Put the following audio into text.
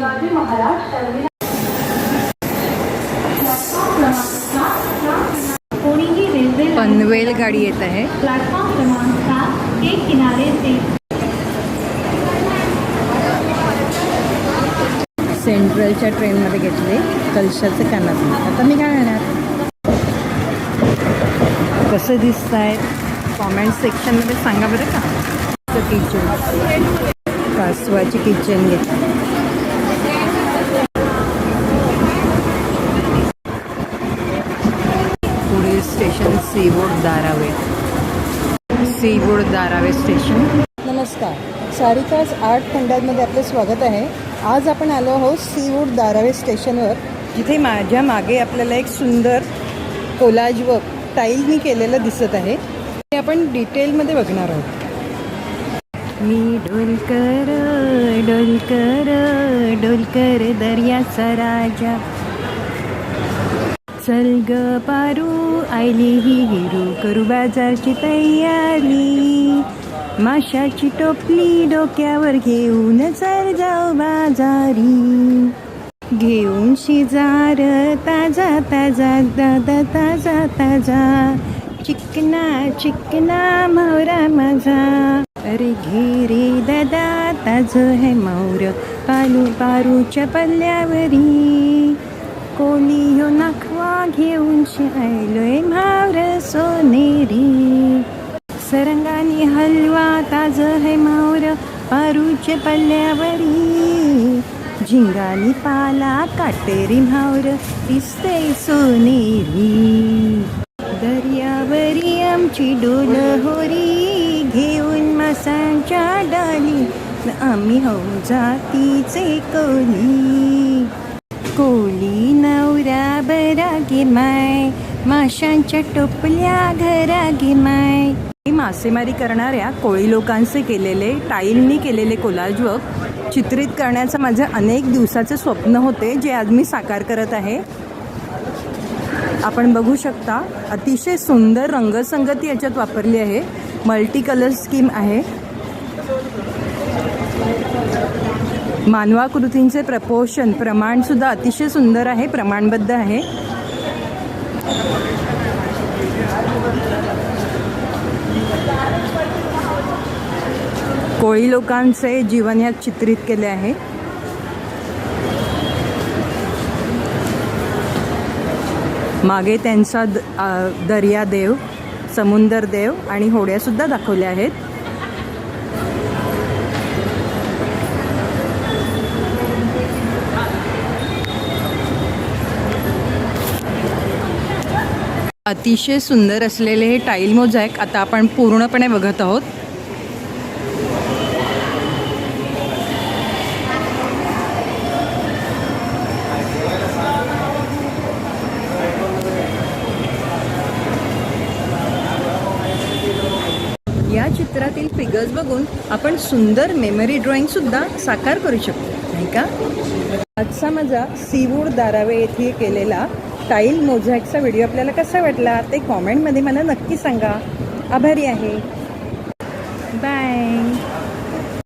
Shivaji Maharaj terminal. Panvel गाडी येत आहे. प्लॅटफॉर्म क्रमांक सात एक किनारे से सेंट्रलच्या ट्रेनमध्ये घेतले कलशाचे कानातले आता मी काय म्हणणार? कसं दिसत आहेत कॉमेंट सेक्शनमध्ये सांगा बरं का. किचन कासवाची किचन घेतली. Station Seawoods Darave. Seawoods Darave station. नमस्कार. सारिकाच आर्ट खंडांमध्ये आपलं स्वागत आहे. आज आपण आलो आहोत सीवूड दारावे स्टेशनवर. जिथे माझ्या मागे आपल्याला एक सुंदर कोलाज वर्क टाईलनी केलेलं दिसत आहे. ते आपण डिटेलमध्ये बघणार आहोत. मी डोलकर डोलकर डोलकर दर्याचा राजा. चल ग पारू आयली ही हिरू करू बाजारची तयारी. माशाची टोपली डोक्यावर घेऊन चल जाऊ बाजारी. घेऊन शिजार ताजा ताजा दादा ताजा ताजा. चिकना चिकना मोरा माझा. अरे घे रे दादा ताज है मौर पालू पारूच्या पल्ल्यावरी. कोणी हो नखवा घेऊन आयलोय म्हावर सोनेरी सरंगानी हलवा ताज है मावर अरुचे पल्ल्यावरी. झिंगानी पाला काटेरी म्हावर दिसते सोनेरी. दर्यावरी आमची डोल होरी घेऊन मासांच्या डाली. आम्ही हो जातीचे कोली कोली नवरा बरा गिमाय माशांच्या टोपल्या घरा गिमाय मासेमारी करणाऱ्या कोळी लोकांचे केलेले टाईलनी केलेले कोलाज वर्क चित्रित करण्याचं माझं अनेक दिवसाचे स्वप्न होते जे आज मी साकार करत आहे. आपण बघू शकता अतिशय सुंदर रंगसंगती याच्यात वापरली आहे. मल्टी कलर स्कीम आहे. मानवाकृतींचे प्रपोशन प्रमाण सुद्धा अतिशय सुंदर आहे प्रमाणबद्ध आहे. कोळी लोकांचे जीवन यात चित्रित केले आहे. मागे त्यांचा द- दर्यादेव समुंदर देव आणि होड्यासुद्धा दाखवल्या आहेत. अतिशय सुंदर असलेले हे टाईल मोझॅक आता आपण पूर्णपणे बघत आहोत. या चित्रातील फिगर्स बघून आपण सुंदर मेमरी ड्रॉइंग सुद्धा साकार करू शकतो नाही का? आजचा माझा सीवूड दारावे येथे केलेला टाईल मोझॅकचा व्हिडिओ आपल्याला कसा वाटला ते कॉमेंटमध्ये मला नक्की सांगा. आभारी आहे. बाय